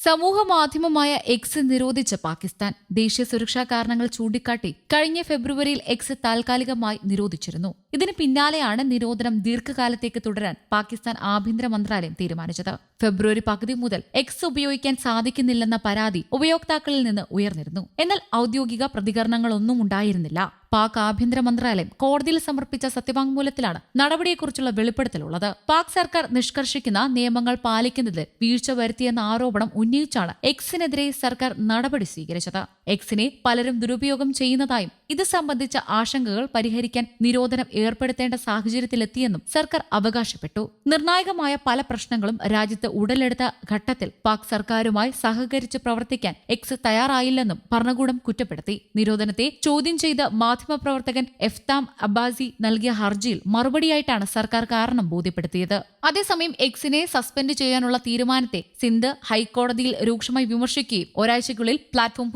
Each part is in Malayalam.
സമൂഹ മാധ്യമമായ എക്സ് നിരോധിച്ച പാകിസ്ഥാൻ ദേശീയ സുരക്ഷാ കാരണങ്ങൾ ചൂണ്ടിക്കാട്ടി കഴിഞ്ഞ ഫെബ്രുവരിയിൽ എക്സ് താൽക്കാലികമായി നിരോധിച്ചിരുന്നു. ഇതിന് പിന്നാലെയാണ് നിരോധനം ദീർഘകാലത്തേക്ക് തുടരാൻ പാകിസ്ഥാൻ ആഭ്യന്തര മന്ത്രാലയം തീരുമാനിച്ചത്. ഫെബ്രുവരി പകുതി മുതൽ എക്സ് ഉപയോഗിക്കാൻ സാധിക്കുന്നില്ലെന്ന പരാതി ഉപയോക്താക്കളിൽ നിന്ന് ഉയർന്നിരുന്നു. എന്നാൽ ഔദ്യോഗിക പ്രതികരണങ്ങളൊന്നും ഉണ്ടായിരുന്നില്ല. പാക് ആഭ്യന്തര മന്ത്രാലയം കോടതിയിൽ സമർപ്പിച്ച സത്യവാങ്മൂലത്തിലാണ് നടപടിയെക്കുറിച്ചുള്ള വെളിപ്പെടുത്തലുള്ളത്. പാക് സർക്കാർ നിഷ്കർഷിക്കുന്ന നിയമങ്ങൾ പാലിക്കുന്നതിൽ വീഴ്ച വരുത്തിയെന്ന ആരോപണം ഉന്നയിച്ചാണ് എക്സിനെതിരെ സർക്കാർ നടപടി സ്വീകരിച്ചത്. എക്സിനെ പലരും ദുരുപയോഗം ചെയ്യുന്നതായും ഇത് സംബന്ധിച്ച ആശങ്കകൾ പരിഹരിക്കാൻ നിരോധനം ഏർപ്പെടുത്തേണ്ട സാഹചര്യത്തിലെത്തിയെന്നും സർക്കാർ അവകാശപ്പെട്ടു. നിർണായകമായ പല പ്രശ്നങ്ങളും രാജ്യത്ത് ഉടലെടുത്ത ഘട്ടത്തിൽ പാക് സർക്കാരുമായി സഹകരിച്ച് പ്രവർത്തിക്കാൻ എക്സ് തയ്യാറായില്ലെന്നും ഭരണകൂടം കുറ്റപ്പെടുത്തി. നിരോധനത്തെ ചോദ്യം ചെയ്ത് മാധ്യമപ്രവർത്തകൻ എഫ്താം അബ്ബാസി നൽകിയ ഹർജിയിൽ മറുപടിയായിട്ടാണ് സർക്കാർ കാരണം ബോധ്യപ്പെടുത്തിയത്. അതേസമയം എക്സിനെ സസ്പെൻഡ് ചെയ്യാനുള്ള തീരുമാനത്തെ സിന്ധ് ഹൈക്കോടതിയിൽ രൂക്ഷമായി വിമർശിക്കുകയും ഒരാഴ്ചയ്ക്കുള്ളിൽ പ്ലാറ്റ്ഫോം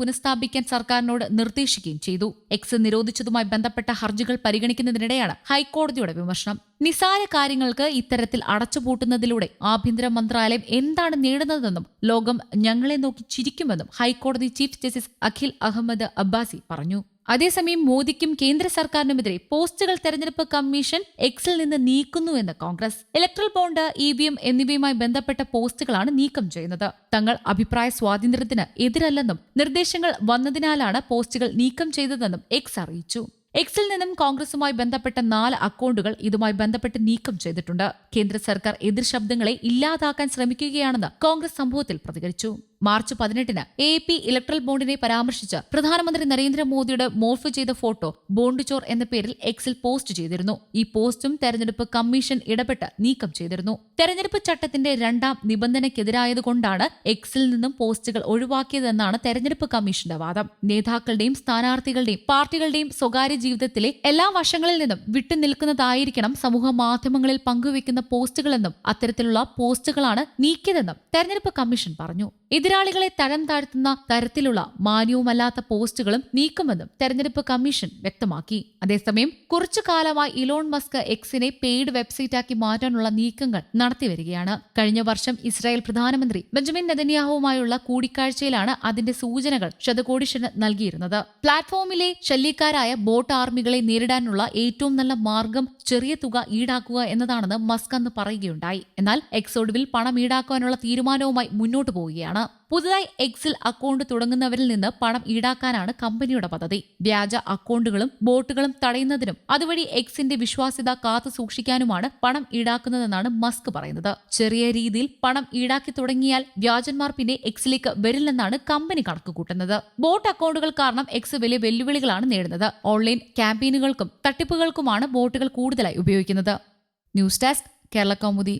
പുനഃസ്ഥാപിക്കാൻ സർക്കാരിനോട് നിർദ്ദേശിക്കുകയും ചെയ്തു. എക്സ് നിരോധിച്ചതുമായി ബന്ധപ്പെട്ട ഹർജികൾ പരിഗണിക്കുന്നതിനിടെയാണ് ഹൈക്കോടതിയുടെ വിമർശനം. നിസാര കാര്യങ്ങൾക്ക് ഇത്തരത്തിൽ അടച്ചുപൂട്ടുന്നതിലൂടെ ആഭ്യന്തര മന്ത്രാലയം എന്താണ് നേടുന്നതെന്നും ലോകം ഞങ്ങളെ നോക്കി ചിരിക്കുമെന്നും ഹൈക്കോടതി ചീഫ് ജസ്റ്റിസ് അഖിൽ അഹമ്മദ് അബ്ബാസി പറഞ്ഞു. അതേസമയം മോദിക്കും കേന്ദ്ര സർക്കാരിനുമെതിരെ പോസ്റ്റുകൾ തെരഞ്ഞെടുപ്പ് കമ്മീഷൻ എക്സിൽ നിന്ന് നീക്കുന്നുവെന്ന് Congress. Electoral bond E V M എന്നിവയുമായി ബന്ധപ്പെട്ട പോസ്റ്റുകളാണ് നീക്കം ചെയ്യുന്നത്. തങ്ങൾ അഭിപ്രായ സ്വാതന്ത്ര്യത്തിന് എതിരല്ലെന്നും നിർദ്ദേശങ്ങൾ വന്നതിനാലാണ് പോസ്റ്റുകൾ നീക്കം ചെയ്തതെന്നും എക്സ് അറിയിച്ചു. എക്സിൽ നിന്നും കോൺഗ്രസുമായി ബന്ധപ്പെട്ട നാല് അക്കൗണ്ടുകൾ ഇതുമായി ബന്ധപ്പെട്ട് നീക്കം ചെയ്തിട്ടുണ്ട്. കേന്ദ്ര സർക്കാർ എതിർ ശബ്ദങ്ങളെ ഇല്ലാതാക്കാൻ ശ്രമിക്കുകയാണെന്ന് കോൺഗ്രസ് സംഭവത്തിൽ പ്രതികരിച്ചു. മാർച്ച് പതിനെട്ടിന് എ പി ഇലക്ട്രൽ ബോണ്ടിനെ പരാമർശിച്ച് പ്രധാനമന്ത്രി നരേന്ദ്രമോദിയുടെ മോർഫ് ചെയ്ത ഫോട്ടോ ബോണ്ട് ചോർ എന്ന പേരിൽ എക്സിൽ പോസ്റ്റ് ചെയ്തിരുന്നു. ഈ പോസ്റ്റും തെരഞ്ഞെടുപ്പ് കമ്മീഷൻ ഇടപെട്ട് നീക്കം ചെയ്തിരുന്നു. തെരഞ്ഞെടുപ്പ് ചട്ടത്തിന്റെ രണ്ടാം നിബന്ധനയ്ക്കെതിരായതുകൊണ്ടാണ് എക്സിൽ നിന്നും പോസ്റ്റുകൾ ഒഴിവാക്കിയതെന്നാണ് തെരഞ്ഞെടുപ്പ് കമ്മീഷന്റെ വാദം. നേതാക്കളുടെയും സ്ഥാനാർത്ഥികളുടെയും പാർട്ടികളുടെയും സ്വകാര്യ ജീവിതത്തിലെ എല്ലാ വശങ്ങളിൽ നിന്നും വിട്ടുനിൽക്കുന്നതായിരിക്കണം സമൂഹ മാധ്യമങ്ങളിൽ പങ്കുവയ്ക്കുന്ന പോസ്റ്റുകളെന്നും അത്തരത്തിലുള്ള പോസ്റ്റുകളാണ് നീക്കിയതെന്നും തെരഞ്ഞെടുപ്പ് കമ്മീഷൻ പറഞ്ഞു. എതിരാളികളെ തരം താഴ്ത്തുന്ന തരത്തിലുള്ള മാന്യവുമല്ലാത്ത പോസ്റ്റുകളും നീക്കുമെന്നും തെരഞ്ഞെടുപ്പ് കമ്മീഷൻ വ്യക്തമാക്കി. അതേസമയം കുറച്ചു കാലമായി ഇലോൺ മസ്ക് എക്സിനെ പെയ്ഡ് വെബ്സൈറ്റാക്കി മാറ്റാനുള്ള നീക്കങ്ങൾ നടത്തിവരികയാണ് കഴിഞ്ഞ വർഷം ഇസ്രായേൽ പ്രധാനമന്ത്രി ബെഞ്ചമിൻ നെതന്യാഹുവുമായുള്ള കൂടിക്കാഴ്ചയിലാണ് അതിന്റെ സൂചനകൾ ശതകോടിഷന് നൽകിയിരുന്നത്. പ്ലാറ്റ്ഫോമിലെ ശല്യക്കാരായ ബോട്ട് ആർമികളെ നേരിടാനുള്ള ഏറ്റവും നല്ല മാർഗം ചെറിയ തുക ഈടാക്കുക എന്നതാണെന്ന് മസ്ക് അന്ന് പറയുകയുണ്ടായി. എന്നാൽ എക്സ് ഒടുവിൽ പണം ഈടാക്കാനുള്ള തീരുമാനവുമായി മുന്നോട്ടു പോവുകയാണ്. പുതുതായി എക്സിൽ അക്കൗണ്ട് തുടങ്ങുന്നവരിൽ നിന്ന് പണം ഈടാക്കാനാണ് കമ്പനിയുടെ പദ്ധതി. വ്യാജ അക്കൗണ്ടുകളും ബോട്ടുകളും തടയുന്നതിനും അതുവഴി എക്സിന്റെ വിശ്വാസ്യത കാത്തു സൂക്ഷിക്കാനുമാണ് പണം ഈടാക്കുന്നതെന്നാണ് മസ്ക് പറയുന്നത്. ചെറിയ രീതിയിൽ പണം ഈടാക്കി തുടങ്ങിയാൽ വ്യാജന്മാർ പിന്നെ എക്സിലേക്ക് വരില്ലെന്നാണ് കമ്പനി കണക്കുകൂട്ടുന്നത്. ബോട്ട് അക്കൗണ്ടുകൾ കാരണം എക്സ് വലിയ വെല്ലുവിളികളാണ് നേടുന്നത് ഓൺലൈൻ ക്യാമ്പയിനുകൾക്കും തട്ടിപ്പുകൾക്കുമാണ് ബോട്ടുകൾ കൂടുതലായി ഉപയോഗിക്കുന്നത്. News desk Kerala Kaumudi.